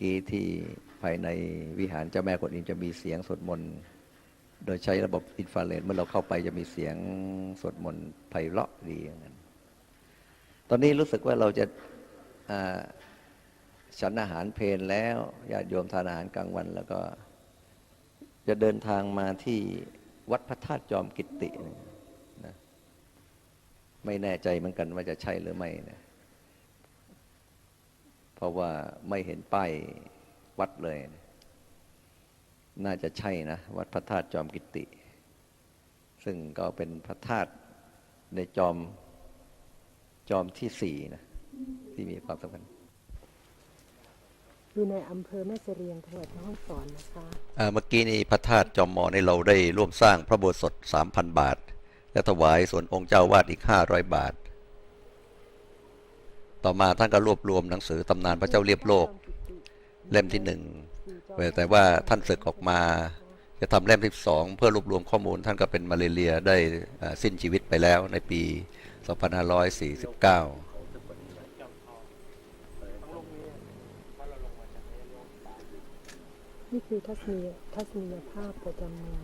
กี้ที่ภายในวิหารเจ้าแม่กวนอิมจะมีเสียงสวดมนต์โดยใช้ระบบอินฟราเรดเมื่อเราเข้าไปจะมีเสียงสวดมนต์ไพเราะดีอย่างนั้น ตอนนี้รู้สึกว่าเราจะฉันอาหารเพลนแล้วญาติโยมทานอาหารกลางวัน แล้วก็ จะเดินทางมาที่วัดพระธาตุจอมกิตตินะไม่แน่ใจเหมือนกันว่าจะใช่หรือไม่นะ เพราะว่าไม่เห็นป้ายวัดเลยนะน่าจะใช่นะ วัดพระธาตุจอมกิตติ ซึ่งก็เป็นพระธาตุในจอมจอมที่สี่นะที่มีความสำคัญอยู่ในอำเภอแม่เสรียงจังหวัดแม่ฮ่องสอนนะคะอ่าเมื่อกี้นี้พระธาตุจอมมอในเราได้ร่วมสร้างพระโบสถ์สามพันบาท และถวายส่วนองค์เจ้าวาดอีกห้าร้อยบาท ต่อมาท่านก็รวบรวมหนังสือตำนานพระเจ้าเรียบโลก เล่มที่หนึ่งแต่ว่าท่านศึกออกมา จะทำเล่มที่สองเพื่อรวบรวมข้อมูลท่านก็เป็นมาเลเรียได้อ่าสิ้นชีวิตไปแล้วในปี 2549นี่คือทัศนียทัศนียภาพประจำเมือง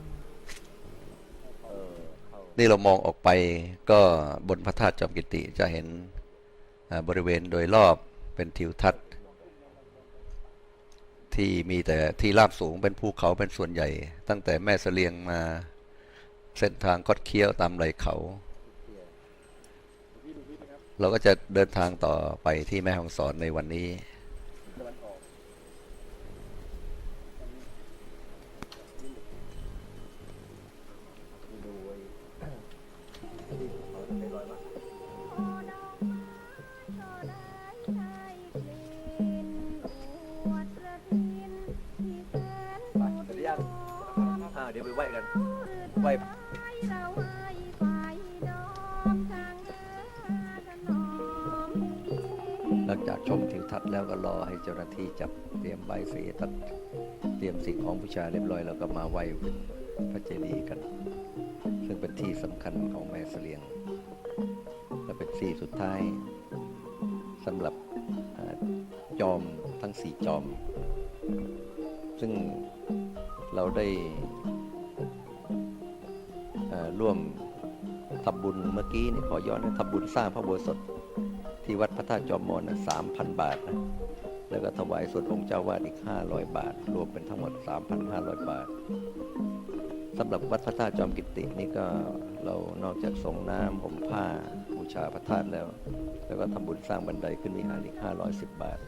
นี่เรามองออกไปก็บนพระธาตุจอมกิติจะเห็นอ่า บริเวณโดยรอบเป็นทิวทัศน์ ที่มีแต่ที่ราบสูงเป็นภูเขาเป็นส่วนใหญ่ ตั้งแต่แม่เสลียงมาเส้นทางคดเคี้ยวตามไหล่เขา เราก็จะเดินทางต่อไปที่แม่ฮ่องสอนในวันนี้ ไปไหวกันไหวหลังจากชมทิวทัศน์แล้วก็รอให้เจ้าหน้าที่จับเตรียมใบสีตัดเตรียมสิ่งของบูชาเรียบร้อยแล้วก็มาไหว้พระเจดีย์กัน ซึ่งเป็นที่สำคัญของแม่เสลียง และเป็นที่สุดท้ายสำหรับอจอมทั้งสี่จอม ซึ่งเราได้ ร่วมทำบุญเมื่อกี้นี่ขอย้อนทำบุญสร้างพระโบสถที่วัดพระธาตุจอมมอนสามพันบาทนะแล้วก็ถวายส่วนองค์เจ้าวาดอีกห้าร้อยบาท รวมเป็นทั้งหมดสามพันห้าร้อยบาทสำหรับวัดพระธาตุจอมกิตตินี่ก็เรานอกจากส่งน้ำห่มผ้าบูชาพระธาตุแล้ว แล้วก็ทำบุญสร้างบันไดขึ้นวิหารอีกห้าร้อยสิบบาท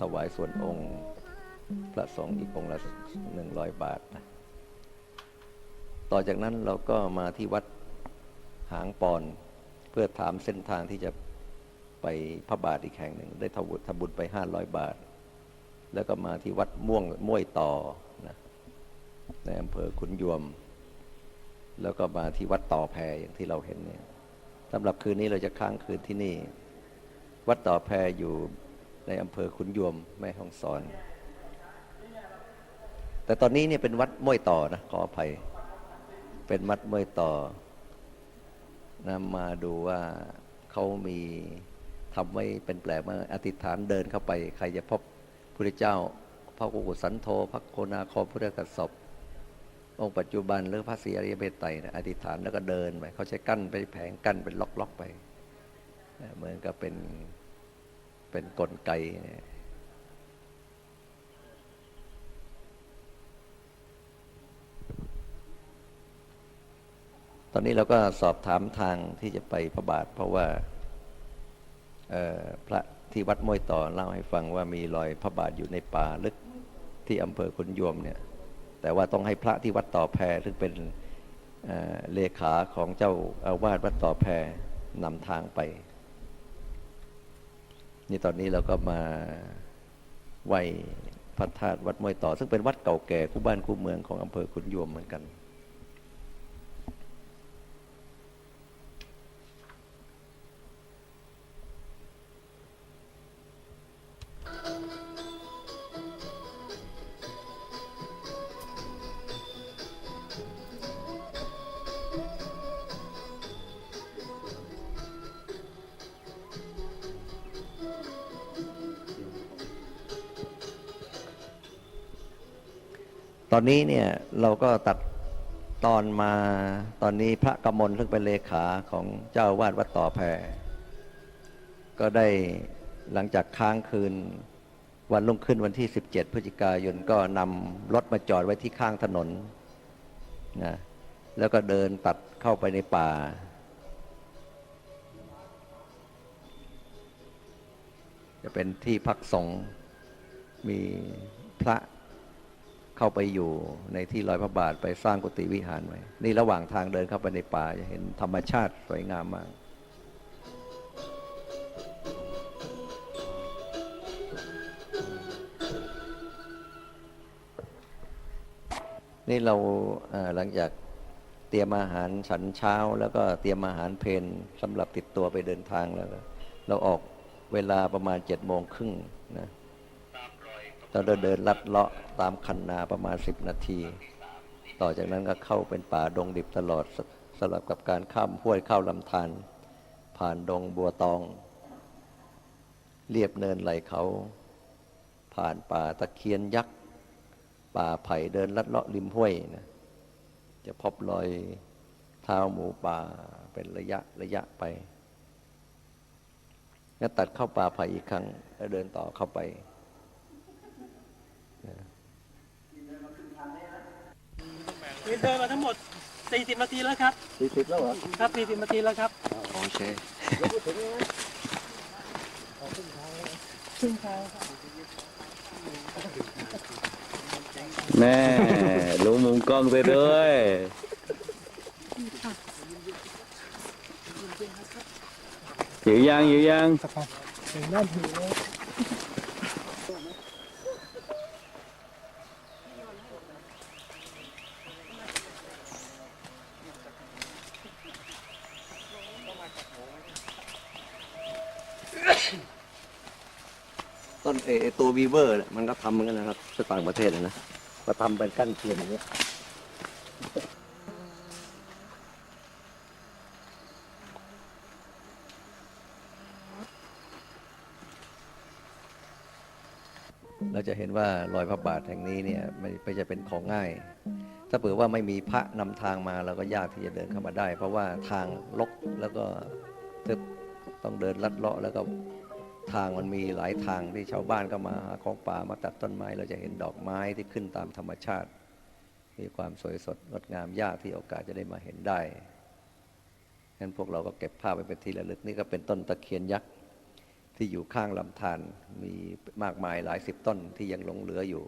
ถวายส่วนองค์พระสงฆ์อีกองค์ละหนึ่งร้อยบาทนะ ต่อจากนั้นเราก็มาที่วัดหางปอน เพื่อถามเส้นทางที่จะไปพระบาทอีกแห่งหนึ่ง ได้ทำบุญทำบุญไปห้าร้อยบาท แล้วก็มาที่วัดม่วงม่วยต่อนะในอำเภอขุนยวม แล้วก็มาที่วัดต่อแพอย่างที่เราเห็นเนี่ยสำหรับคืนนี้เราจะค้างคืนที่นี่ วัดต่อแพอยู่ในอำเภอขุนยวมแม่ฮ่องสอน แต่ตอนนี้เนี่ยเป็นวัดม่วยต่อนะขออภัย เป็นวัดม่วยต่อนะมาดูว่าเขามีทำไว้เป็นแปลกมาอธิษฐานเดินเข้าไป ใครจะพบพระเจ้า พระโกกุสันโธพระโคนาคมพุทธกัสสปองค์ปัจจุบันหรือพระศรีอริยเมตไตรนะอธิษฐานแล้วก็เดินไปเขาใช้กั้นไปแผงกั้นเป็นล็อกๆไป เหมือนกับเป็นเป็นกลไกเนี่ย ตอนนี้เราก็สอบถามทางที่จะไปพระบาท เพราะว่าพระที่วัดม้วยต่อเล่าให้ฟังว่ามีรอยพระบาทอยู่ในป่าลึกที่อำเภอคุนยวมเนี่ย แต่ว่าต้องให้พระที่วัดต่อแพรซึ่งเป็นเเลขาของเจ้าอาวาสวัดต่อแพรนำทางไป นี่ตอนนี้เราก็มาไหวพระธาตุวัดม้วยต่อ ซึ่งเป็นวัดเก่าแก่คู่บ้านคู่เมืองของอำเภอคุนยวมเหมือนกัน ตอนนี้เนี่ยเราก็ตัดตอนมาตอนนี้พระกมลซึ่งเป็นเลขาของเจ้าวาดวัดต่อแพรก็ได้หลังจากค้างคืนวันรุ่งขึ้นวันที่ 17 พฤศจิกายนก็นำรถมาจอดไว้ที่ข้างถนนนะแล้วก็เดินตัดเข้าไปในป่า จะเป็นที่พักสงฆ์มีพระ เข้าไปอยู่ในที่ลอยพระบาทไปสร้างกุฏิวิหารไว้ นี่ระหว่างทางเดินเข้าไปในป่าจะเห็นธรรมชาติสวยงามมากนี่เราหลังจากเตรียมอาหารฉันเช้า แล้วก็เตรียมอาหารเพนสำหรับติดตัวไปเดินทางแล้ว เราออกเวลาประมาณเจ็ดโมงครึ่งนะ เราเดินเดินลัดเลาะตามคันนาประมาณสิบนาที ต่อจากนั้นก็เข้าเป็นป่าดงดิบตลอดสสลับกับการข้ามห้วยเข้าลำธารผ่านดงบัวตอง เรียบเนินไหลเขา ผ่านป่าตะเคียนยักษ์ป่าไผ่เดินลัดเลาะริมห้วยนะจะพบรอยเท้าหมูป่าเป็นระยะระยะไปแล้วตัดเข้าป่าไผ่อีกครั้งแล้วเดินต่อเข้าไป นี่เดินมาทั้งหมด 40นาทีแล้วครับสี่สิบแล้วเหรอครับ 40นาทีแล้วครับโอเคแม่รู้มุมกล้องไปด้วยหิวยังหิวยังต้นเอไอ้ตั วีเวอร์มันก็ทำเหมือนกันนะครับที่ต่างประเทศนะนะก็ทำเป็นกั้นเทียนอย่างเงี้ยเราจะเห็นว่ารอยพระบาทแห่งนี้เนี่ยไม่ไม่จะเป็นของง่าย ถ้าเผื่อว่าไม่มีพระนำทางมาเราก็ยากที่จะเดินเข้ามาได้ เพราะว่าทางลกแล้วก็ทึบต้องเดินลัดเลาะแล้วก็ ทางมันมีหลายทางที่ชาวบ้านก็มาหาของป่ามาตัดต้นไม้ เราจะเห็นดอกไม้ที่ขึ้นตามธรรมชาติ มีความสวยสดงดงามยากที่โอกาสจะได้มาเห็นได้ฉะนั้นพวกเราก็เก็บภาพไปเป็นที่ระลึกนี่ก็เป็นต้นตะเคียนยักษ์ที่อยู่ข้างลำธารมีมากมายหลายสิบต้นที่ยังหลงเหลืออยู่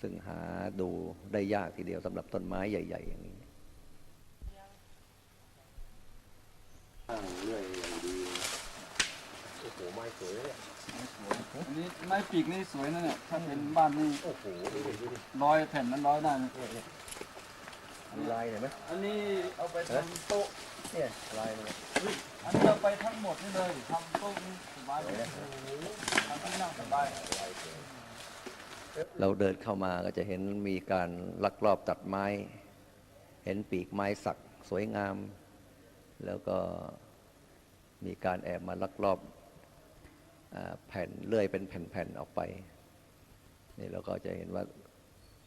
ซึ่งหาดูได้ยากทีเดียวสำหรับต้นไม้ใหญ่ ๆ อย่างนี้อั นนี้ไม้ปีกนี่สวยนะเนี่ย ถ้าเป็นบ้านนี่โอ้โหร้อยแผ่นนั้นร้อยได้นะมีลายเห็นไหมอันนี้เอาไปทำโต๊ะ เนี่ยลายเลยอันนี้เอาไปทั้งหมดนี่เลยทำโต๊ะนี่สบายเลยโอ้โหทำที่นั่งสบาย เราเดินเข้ามาก็จะเห็นมีการลักลอบตัดไม้ เห็นปีกไม้สักสวยงาม แล้วก็มีการแอบมาลักลอบอา แผ่นเลื่อยเป็นแผ่นๆออกไปนี่เราก็จะเห็นว่า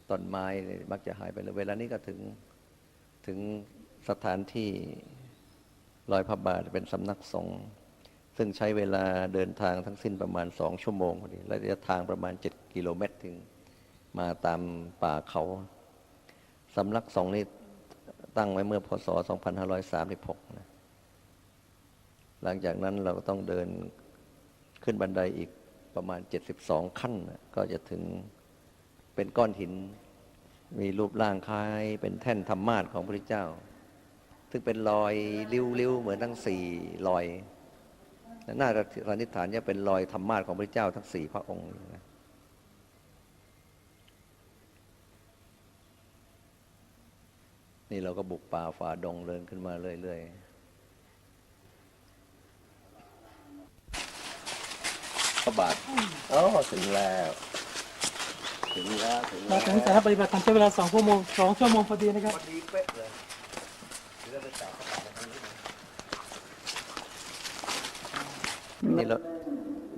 ต้นไม้นี่มักจะหายไปเลยเวลานี้ก็ถึงถึงสถานที่ลอยพระบาทเป็นสำนักสงฆ์ซึ่งใช้เวลาเดินทางทั้งสิ้นประมาณสองชั่วโมงพอดีระยะทางประมาณ7กิโลเมตรถึงมาตามป่าเขาสำนักสงฆ์นี้ตั้งไว้เมื่อพศ 2536นะหลังจากนั้นเราก็ต้องเดิน ขึ้นบันไดอีกประมาณ 72 ขั้น ก็จะถึงเป็นก้อนหิน มีรูปร่างคล้าย เป็นแท่นธรรมาสของพระเจ้า ซึ่งเป็นรอยริ้วๆเหมือนทั้งสี่รอยและน่าจะสันนิษฐานจะเป็นรอยธรรมาสของพระเจ้าทั้งสี่พระองค์นะนี่เราก็บุกป่าฝ่าดงเดินขึ้นมาเรื่อยๆ พระบาทอ๋อถึงแล้ว ถึงแล้วถึงมาถึงสถานปฏิบัติธรรมใช้เวลา2ชั่วโมง2ชั่วโมงพอดีนะครับ พอดีเป๊ะเลยเดี๋ยวเราไปกราบพระบาทกันนี่เรา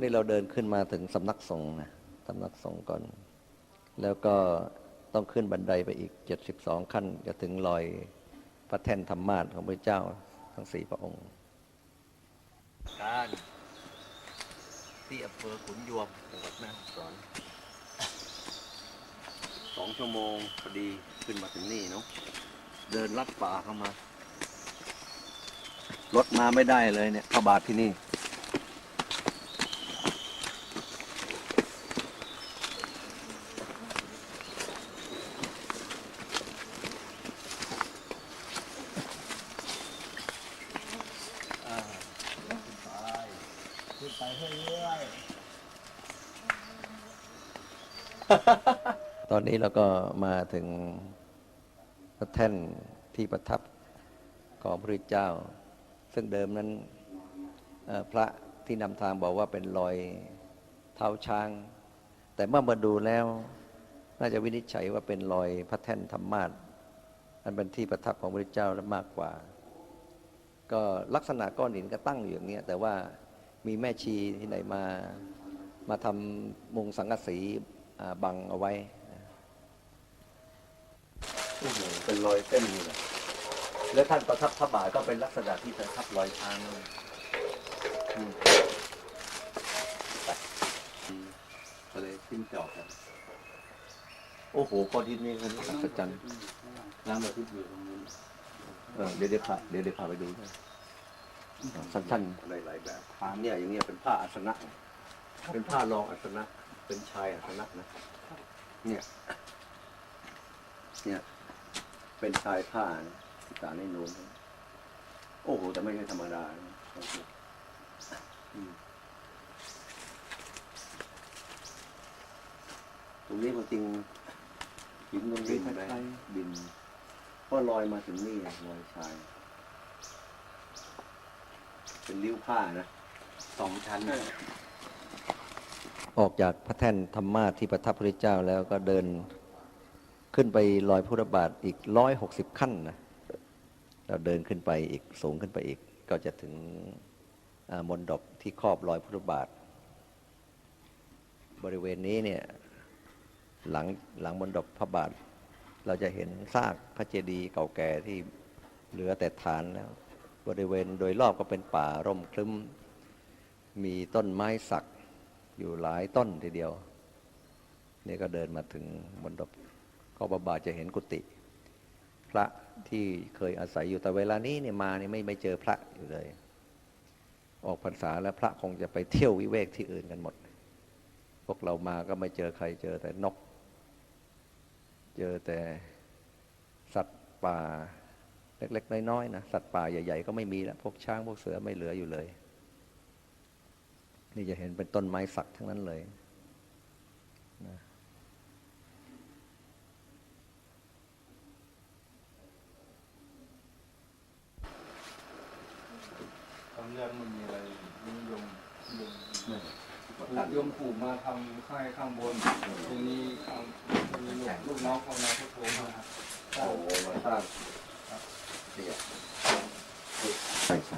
นี่เราเดินขึ้นมาถึงสำนักสงฆ์นะสำนักสงฆ์ก่อน แล้วก็ต้องขึ้นบันไดไปอีก72ขั้น จะถึงรอยพระแท่นธรรมาสน์ของพระเจ้าทั้งสี่พระองค์ การ ที่อำเภอขุนยวมจังหวัดแม่ฮ่องสอนสองชั่วโมงพอดีขึ้นมาถึงนี่เนาะเดินลัดป่าเข้ามารถมาไม่ได้เลยเนี่ยเข้าบาทที่นี่ขึ้นไปเรื่อย ต อนนี้เราก็มาถึงพระแท่นที่ประทับของพระพุทธเจ้า ซึ่งเดิมนั้นพระที่นำทางบอกว่าเป็นรอยเท้าช้าง แต่เมื่อมาดูแล้ว น่าจะวินิจฉัยว่าเป็นรอยพระแท่นธรรมาสอันเป็นที่ประทับของพระพุทธเจ้าและมากกว่า ก็ลักษณะก้อนหินก็ตั้งอยู่อย่างนี้แต่ว่ามีแม่ชีที่ไหนมามาทำมุงสังกะสีบังเอาไว้ เป็นรอยเส้นนี่แหละแล้วท่านประทับพระบาทก็เป็นลักษณะที่ประทับรอยช้างอืมไปอืมก็เลยขึ้นจอบกันโอ้โหก้อนหินนี่มันอัศจรรย์น้ำมาที่อยู่ตรงนี้เออเดี๋ยวเดี๋ยวพาเดี๋ยวเดี๋ยวพาไปดูสั้นๆหลายๆแบบผ้าเนี่ยอย่างเงี้ยเป็นผ้าอาสนะ เป็นผ้ารองอาสนะ เป็นชายอาสนะนะ เนี่ย เนี่ย เป็นชายผ้านะที่ตาในนูนโอ้โห แต่ไม่ใช่ธรรมดานะตรงนี้จริงหินตรงนี้ไปบินก็ลอยมาถึงนี่ลอยชาย เป็นริ้วผ้านะสองชั้นนะออกจากพระแท่นธรรมาที่ประทับพระเจ้าแล้วก็เดิน ขึ้นไปลอยพุทธบาทอีกร้อยหกสิบขั้นนะเราเดินขึ้นไปอีกสูงขึ้นไปอีก ก็จะถึงมนดบที่ครอบรอยพุทธบาท บริเวณนี้เนี่ยหลังหลังมนดบพระบาท เราจะเห็นซากพระเจดีย์เก่าแก่ที่เหลือแต่ฐานแล้ว บริเวณโดยรอบก็เป็นป่าร่มครึ้ม มีต้นไม้สักอยู่หลายต้นทีเดียว นี่ก็เดินมาถึงบนดบ ก็บาบาจะเห็นกุฏิพระที่เคยอาศัยอยู่แต่เวลานี้เนี่ยมาเนี่ยไม่ไม่เจอพระอยู่เลย ออกพรรษาแล้วพระคงจะไปเที่ยววิเวกที่อื่นกันหมด พวกเรามาก็ไม่เจอใครเจอแต่นก เจอแต่สัตว์ป่าเล็กๆ น้อยๆนะสัตว์ป่าใหญ่ๆ ก็ไม่มีแล้วพวกช้างพวกเสือไม่เหลืออยู่เลย นี่จะเห็นเป็นต้นไม้สักทั้งนั้นเลยนะ ๆตอนแรกมันมีอะไรนิยมนิยม ตัดโยมผูกมาทำค่ายข้างบนทีนี้ข้างมีลูกลูกน้องเของนายพุทโธมาโอ้โหมาสร้างเนี่ยใช่ใช่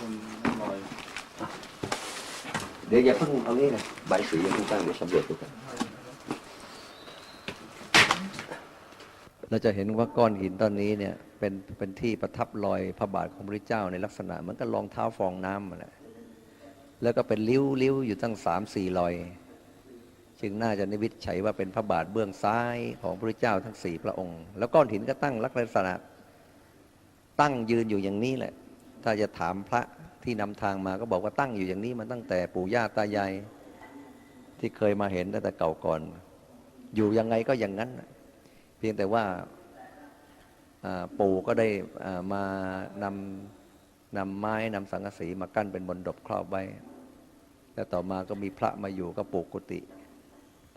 คนลอยเดี๋ยวอย่าเพิ่งเอางี้เลยใบสีอย่าเพิ่งตั้งเดี๋ยวสำรวจดูกันเราจะเห็นว่าก้อนหินตอนนี้เนี่ยเป็นเป็นที่ประทับรอยพระบาทของพระเจ้าในลักษณะเหมือนกับรองเท้าฟองน้ำมาแหละ แล้วก็เป็นริ้วริ้วอยู่ตั้งสามสี่รอย จึงน่าจะนิวิตฉัยว่าเป็นพระบาทเบื้องซ้ายของพระเจ้าทั้งสี่พระองค์ แล้วก้อนหินก็ตั้งลักษณะ ตั้งยืนอยู่อย่างนี้แหละ ถ้าจะถามพระที่นำทางมาก็บอกว่าตั้งอยู่อย่างนี้มาตั้งแต่ปู่ย่าตายายที่เคยมาเห็นตั้งแต่เก่าก่อน อยู่ยังไงก็อย่างนั้น เพียงแต่ว่าปู่ก็ได้มานำนำไม้นำสังกะสีมากั้นเป็นบนดบครอบไว้ แล้วต่อมาก็มีพระมาอยู่ก็ปลูกกุฏิ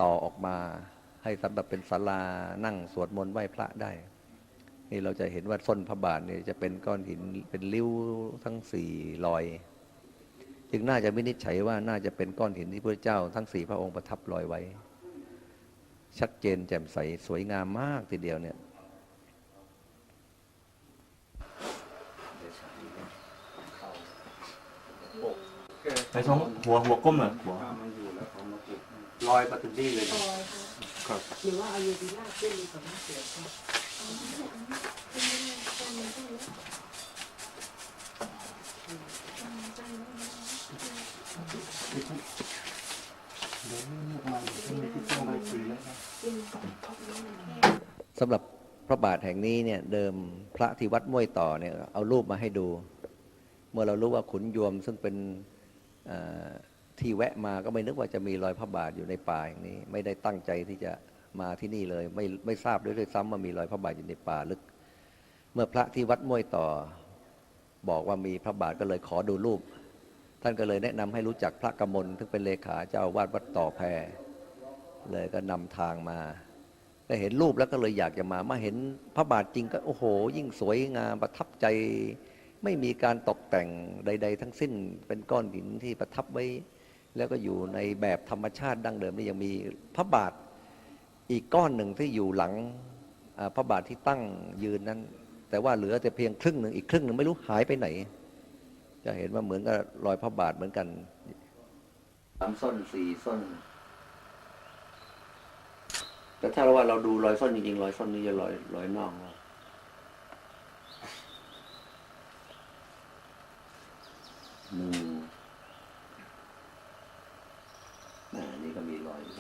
ต่อออกมาให้สำหรับเป็นศาลานั่งสวดมนต์ไหว้พระได้ นี่เราจะเห็นว่าส้นพระบาทเนี่ยจะเป็นก้อนหินเป็นริ้วทั้งสี่รอย จึงน่าจะวินิจฉัยว่าน่าจะเป็นก้อนหินที่พระเจ้าทั้งสี่พระองค์ประทับรอยไว้ ชัดเจนแจ่มใสสวยงามมากทีเดียวเนี่ย ไปท้องหัวหัวก้มเหรอหัวมันอยู่แล้วเขามาปลูกรอยมาถึงนี่เลยลอยค่ะหรือว่าเอายูดีลาขึ้นดีกว่าเสือค่ะสำหรับพระบาทแห่งนี้เนี่ยเดิมพระที่วัดม้วยต่อเนี่ยเอารูปมาให้ดู เมื่อเรารู้ว่าขุนยวมซึ่งเป็นเอ่อ ที่แวะมาก็ไม่นึกว่าจะมีรอยพระบาทอยู่ในป่าอย่างนี้ ไม่ได้ตั้งใจที่จะมาที่นี่เลย ไม่ไม่ทราบด้วยด้วยซ้ำว่ามีรอยพระบาทอยู่ในป่าลึก เมื่อพระที่วัดม้วยต่อ บอกว่ามีพระบาทก็เลยขอดูรูป ท่านก็เลยแนะนำให้รู้จักพระกมลซึ่งเป็นเลขาเจ้าวาดวัดต่อแพรเลยก็นำทางมาก็เห็นรูปแล้วก็เลยอยากจะมามาเห็นพระบาทจริงก็โอ้โห ยิ่งสวยงามประทับใจ ไม่มีการตกแต่งใด ๆ ทั้งสิ้นเป็นก้อนหินที่ประทับไว้ แล้วก็อยู่ในแบบธรรมชาติดั้งเดิมนี่ยังมีพระบาทอีกก้อนหนึ่งที่อยู่หลังพระบาทที่ตั้งยืนนั้น แต่ว่าเหลือแต่เพียงครึ่งหนึ่งอีกครึ่งหนึ่งไม่รู้หายไปไหน จะเห็นว่าเหมือนกับรอยพระบาทเหมือนกันสามส้นสี่ส้นแต่ถ้าเราว่าเราดูรอยส้นจริงๆรอยส้นนี้จะรอยรอยน่องนะอื มน่ะนี่ก็มีรอยอยู่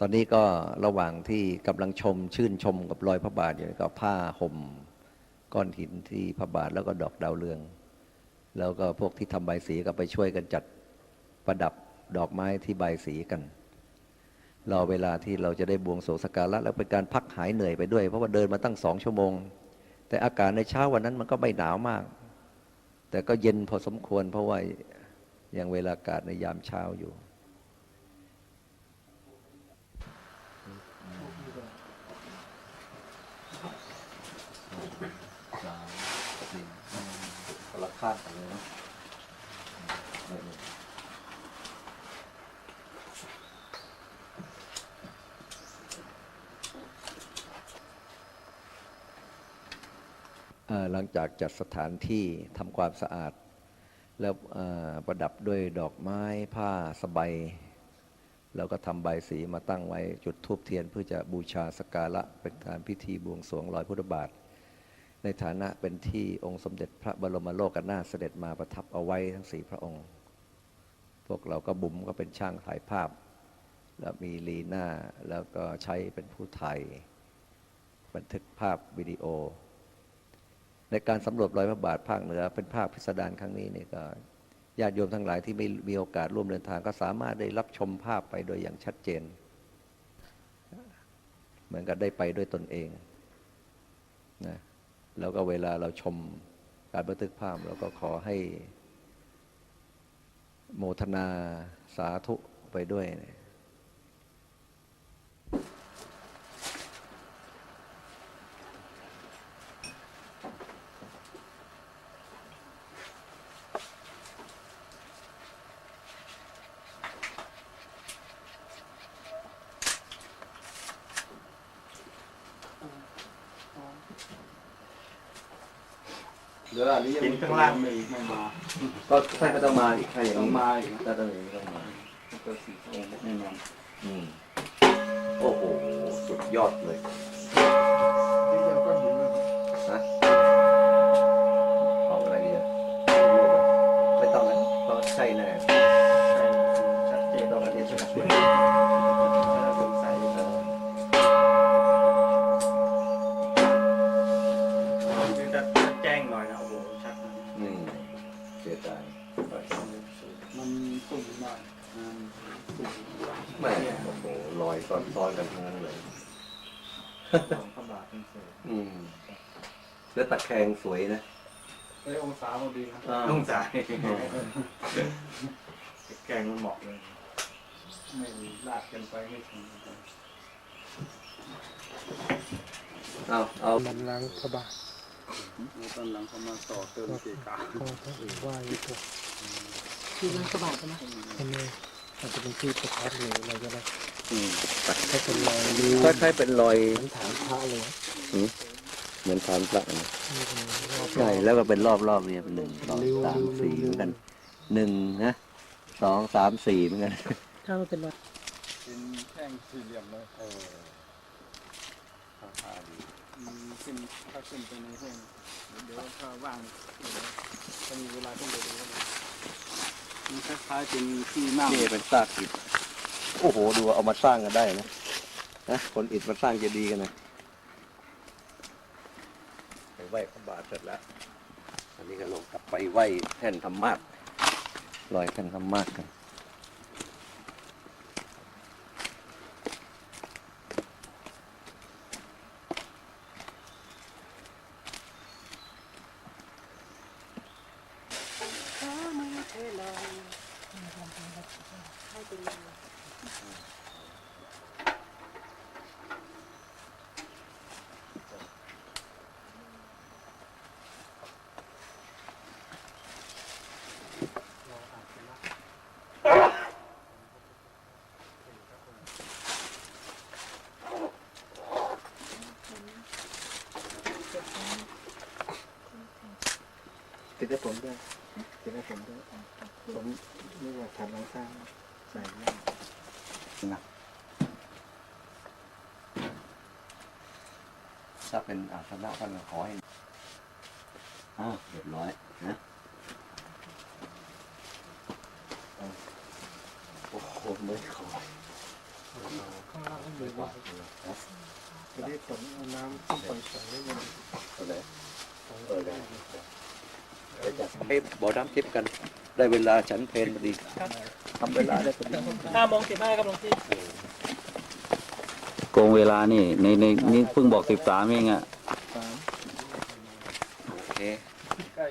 ตอนนี้ก็ระหว่างที่กำลังชมชื่นชมกับรอยพระบาทอยู่ก็ผ้าห่มก้อนหินที่พระบาทแล้วก็ดอกดาวเรือง แล้วก็พวกที่ทำใบสีก็ไปช่วยกันจัดประดับดอกไม้ที่ใบสีกัน รอเวลาที่เราจะได้บวงสรวงสการะแล้วเป็นการพักหายเหนื่อยไปด้วย เพราะว่าเดินมาตั้งสองชั่วโมง แต่อากาศในเช้าวันนั้นมันก็ไม่หนาวมาก แต่ก็เย็นพอสมควร เพราะว่ายังเวลาอากาศในยามเช้าอยู่สามสี่คนละข้างกันเลยเนาะเอ่อ หลังจากจัดสถานที่ทำความสะอาด แล้วประดับด้วยดอกไม้ผ้าสบายแล้วก็ทำใบสีมาตั้งไว้จุดทูบเทียน เพื่อจะบูชาสการะเป็นการพิธีบวงสรวงรอยพุทธบาท ในฐานะเป็นที่องค์สมเด็จพระบรมโลกนาถเสด็จมาประทับเอาไว้ทั้งสี่พระองค์ พวกเราก็บุ๋มก็เป็นช่างถ่ายภาพ แล้วมีลีน่าแล้วก็ใช้เป็นผู้ถ่ายบันทึกภาพวิดีโอ ในการสำรวจรอยพระบาทภาคเหนือ เป็นภาพพิสดารครั้งนี้เนี่ยก็ญาติโยมทั้งหลายที่ไม่มีโอกาสร่วมเดินทางก็สามารถได้รับชมภาพไปโดยอย่างชัดเจน เหมือนกับได้ไปด้วยตนเองนะแล้วก็เวลาเราชมการบันทึกภาพเราก็ขอให้ โมทนาสาธุไปด้วยนะ นนี้ยังกินข้างล่างไม่อีกไม่มาก็ท่านก็ต้องมาอีกถ้าอย่างต้องนี้มาอีกนะถ้าต้องอย่างนี้ต้องมาก็สี่องค์แน่นอนอืมโอ้โหสุดยอดเลยที่จะก้อนหินเลยนะเอาอะไรดีอะไม่ต้องนะเพราะใช่แน่ สวยนะเอ้ยองศาพอดีนะอ่าองศาแกงมันเหมาะเลย ไม่ลาดกันไปไม่ถึงเอาเอาบันลังก์พระบาทตอนหลังเขามาต่อเติมเกกาก็ต้องเอ่ยว่าอยู่ตัวที่ลังพระบาทใช่ไหมอันนี้อาจจะเป็นที่ประทับหรืออะไรก็ได้อืมถ้าเป็นรอยนิ้วคล้ายๆเป็นรอยเหมือนฐานพระเลยนะ เหมือนฐานพระนะนี่เป็นรอบๆใช่แล้วก็เป็นรอบๆเนี่ยเป็นหนึ่งสองริ้วสามริ้วสี่ริ้วเหมือนกันหนึ่งนะสองสามสี่เหมือนกันถ้ามันเป็นรอยเป็นแท่งสี่เหลี่ยมเลยเออผ้าดีอืมขึ้นถ้าขึ้นไปในแท่งเดี๋ยวถ้าว่างเดี๋ยวถ้ามีเวลาขึ้นไปดูก็ได้มันคล้ายๆเป็นที่นั่งนี่เป็นซากอิฐโอ้โหดูเอามาสร้างกันได้นะนะคนอิฐมาสร้างเจดีย์กันนะ ไปไหว้พระบาทเสร็จแล้วอันนี้ก็ลงกลับไปไหว้แท่นธรรมะลอยแท่นธรรมะกัน ติดให้ผมด้วยติดให้ผมด้วยผมไม่อยากทำรังสร้างใส่หน้าถ้าเป็นอาสนะท่านก็ขอให้อ้าวเรียบร้อยนะโอ้โหไม่ขอข้างล่างให้เหมือนว่าจะได้ผลเอาน้ำขึ้นไปใส่ได้ยังเอาเลยเออได้ เดี๋ยวจะให้บ่อน้ำทิพย์กัน ได้เวลาฉันเพลพอดีทำเวลาได้พอดีห้าโมงสิบห้าครับหลวงพี่โกงเวลานี่ในในนี่เพิ่งบอกสิบสามเองอะ สาม โอเค ใกล้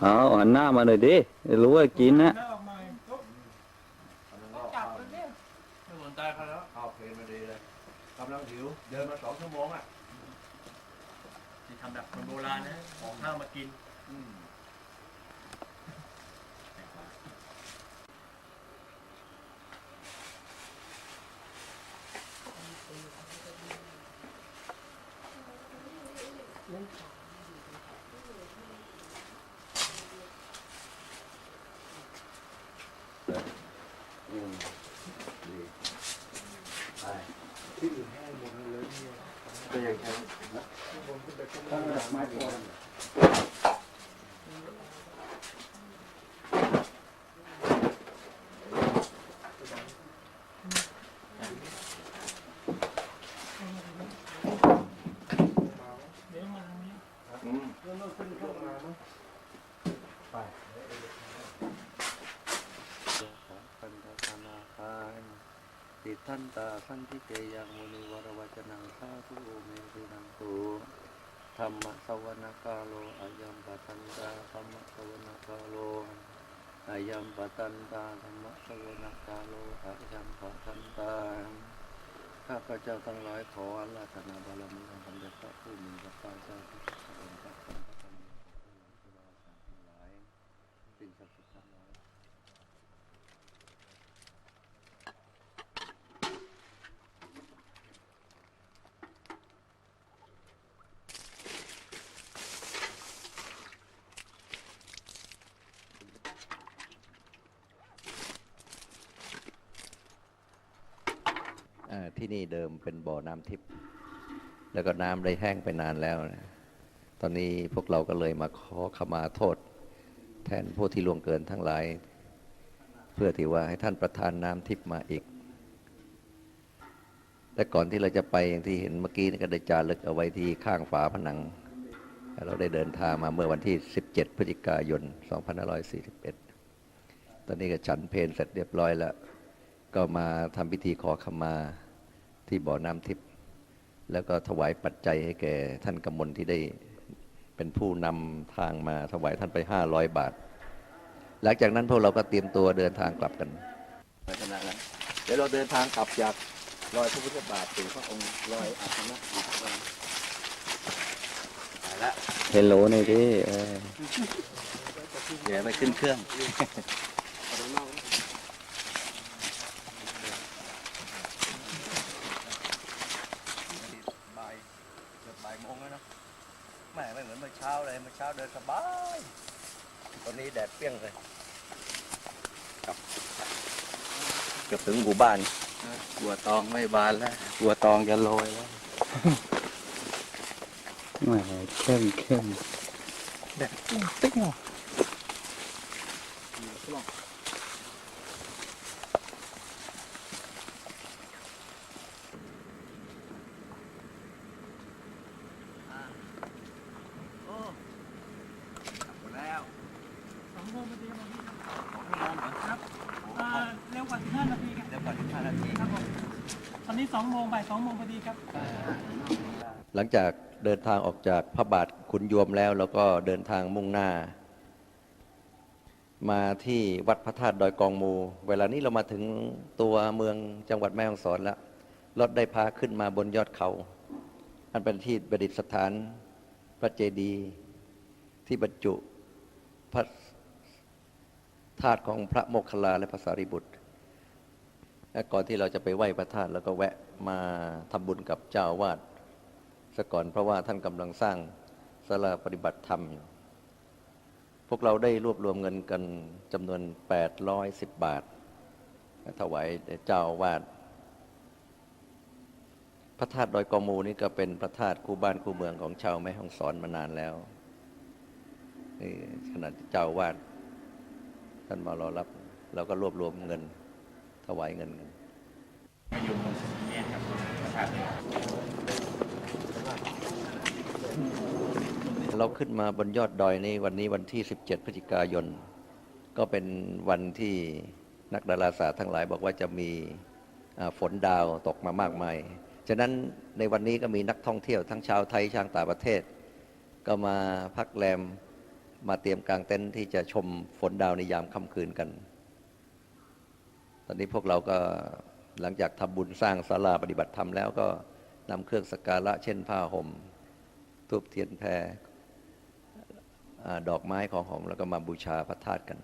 เอาหันหน้ามาหน่อยดิจะรู้ว่ากินนะหลวงตาเขาแล้วเข้าเพลมาดีเลยกำลังหิว เดินมาสองชั่วโมงอะที่ทำแบบคนโบราณนะของข้าวมากินอืมดีไป ที่อื่นแห้งหมดเลยเนี่ยก็ยังแห้งนะตั้งดอกไม้พอ เดี๋ยวมาทางนี้ อืม ปัญญาธนาคารติ ทันตาสันติเตยังมุนิวรวจนังสาธุเมตุนังตุธรรมสวนกาโลอายัมปัตันตาธรรมสวนกาโลอายัมปัตันตาธรรมสวนกาโลอายัมปัตันตาข้าพเจ้าทั้งหลายขออาราธนาบารมีของสมเด็จพระผู้มีพระภาคเจ้าทุกพระองค์พระธรรมพระธรรมพระสงฆ์ทั้งหลายสิ่งศักดิ์สิทธิ์ทั้งหลาย อ่า ที่นี่เดิมเป็นบ่อน้ำทิพย์แล้วก็น้ำได้แห้งไปนานแล้วนะตอนนี้พวกเราก็เลยมาขอขมาโทษ แทนผู้ที่ล่วงเกินทั้งหลาย เพื่อที่ว่าให้ท่านประทานน้ำทิพย์มาอีกและก่อนที่เราจะไปอย่างที่เห็นเมื่อกี้นี่ก็ได้จารึกเอาไว้ที่ข้างฝาผนัง เราได้เดินทางมาเมื่อวันที่ 17 พฤศจิกายน 2541 ตอนนี้ก็ฉันเพลเสร็จเรียบร้อยแล้ว ก็มาทำพิธีขอขมา ที่บ่อน้ำทิพย์แล้วก็ถวายปัจจัยให้แก่ท่านกำมลที่ได้เป็นผู้นำทางมาถวายท่านไปห้าร้อยบาท หลังจากนั้นพวกเราก็เตรียมตัวเดินทางกลับกันในขณะนั้นเดี๋ยวเราเดินทางกลับจากรอยพระพุทธบาทถึงพระองค์รอยอาสนะไปละเฮลโหลหน่อยดิเออเดี๋ยวไปขึ้นเครื่อง บ่ายเกือบบ่ายโมงแล้วเนอะแม่ไม่เหมือนเมื่อเช้าเลยเมื่อเช้าเดินสบาย ตอนนี้แดดเปรี้ยงเลยครับเกือบถึงหมู่บ้านบัวตองไม่บานแล้วบัวตองจะโรยแล้วแหมเข้มเข้มแดดติ๊งสองโมงพอดีครับพี่ครับอ่าเร็ว กว่าสิบห้านาทีครับเดี๋ยวก่อนที่ห้านาทีครับผมตอนนี้สองโมงบ่ายสองโมงพอดีครับ หลังจากเดินทางออกจากพระบาทขุนยวมแล้วแล้วก็เดินทางมุ่งหน้า มาที่วัดพระธาตุดอยกองมู เวลานี้เรามาถึงตัวเมืองจังหวัดแม่ฮ่องสอนแล้วรถได้พาขึ้นมาบนยอดเขา อันเป็นที่ประดิษฐานพระเจดีย์ที่บรรจุพระธาตุของพระโมคคัลลาและพระสารีบุตร และก่อนที่เราจะไปไหว้พระธาตุแล้วก็แวะมาทำบุญกับเจ้าวาดซะก่อนเพราะว่าท่านกำลังสร้างศาลาปฏิบัติธรรมอยู่ พวกเราได้รวบรวมเงินกันจำนวน 810 บาท ถวายเจ้าวาด พระธาตุดอยกอมูนี่ก็เป็นพระธาตุคู่บ้านคู่เมืองของชาวแม่ฮ่องสอนมานานแล้วนี่ขนาดเจ้าวาดท่านมารอรับ เราก็รวบรวมเงิน ถวายเงินกันเราขึ้นมาบนยอดดอยนี้วันนี้วันที่ 17 พฤศจิกายน ก็เป็นวันที่นักดาราศาสตร์ทั้งหลายบอกว่าจะมีอ่าฝนดาวตกมามากมาย ฉะนั้นในวันนี้ก็มีนักท่องเที่ยวทั้งชาวไทยชาวต่างประเทศ ก็มาพักแรมมาเตรียมกางเต็นท์ที่จะชมฝนดาวในยามค่ำคืนกัน ตอนนี้พวกเราก็หลังจากทำบุญสร้างศาลาปฏิบัติธรรมแล้วก็นำเครื่องสักการะเช่นผ้าห่มทูบเทียนแพรดอกไม้ของหอมแล้วก็มาบูชาพระธาตุกัน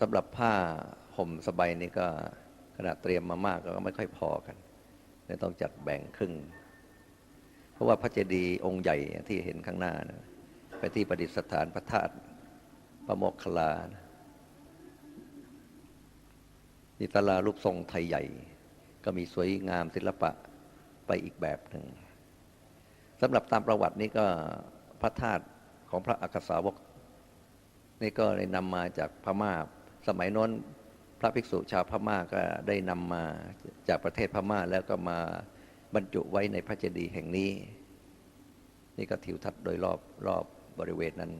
สำหรับผ้าห่มสบายนี่ก็ขนาดเตรียมมามากก็ไม่ค่อยพอกันเลยต้องจัดแบ่งครึ่ง เพราะว่าพระเจดีย์องค์ใหญ่ที่เห็นข้างหน้านะ ไปที่ประดิษฐานพระธาตุพระโมคคัลานะนิตลารูปทรงไทยใหญ่ ก็มีสวยงามศิลปะไปอีกแบบหนึ่งสำหรับตามประวัตินี้ก็พระธาตุของพระอักษาวก นี่ก็ได้นำมาจากพม่า สมัยโน้นพระภิกษุชาวพม่าก็ได้นำมาจากประเทศพม่าแล้วก็มาบรรจุไว้ในพระเจดีย์แห่งนี้ นี่ก็ทิวทัศน์โดยรอบรอบ บริเวณนั้น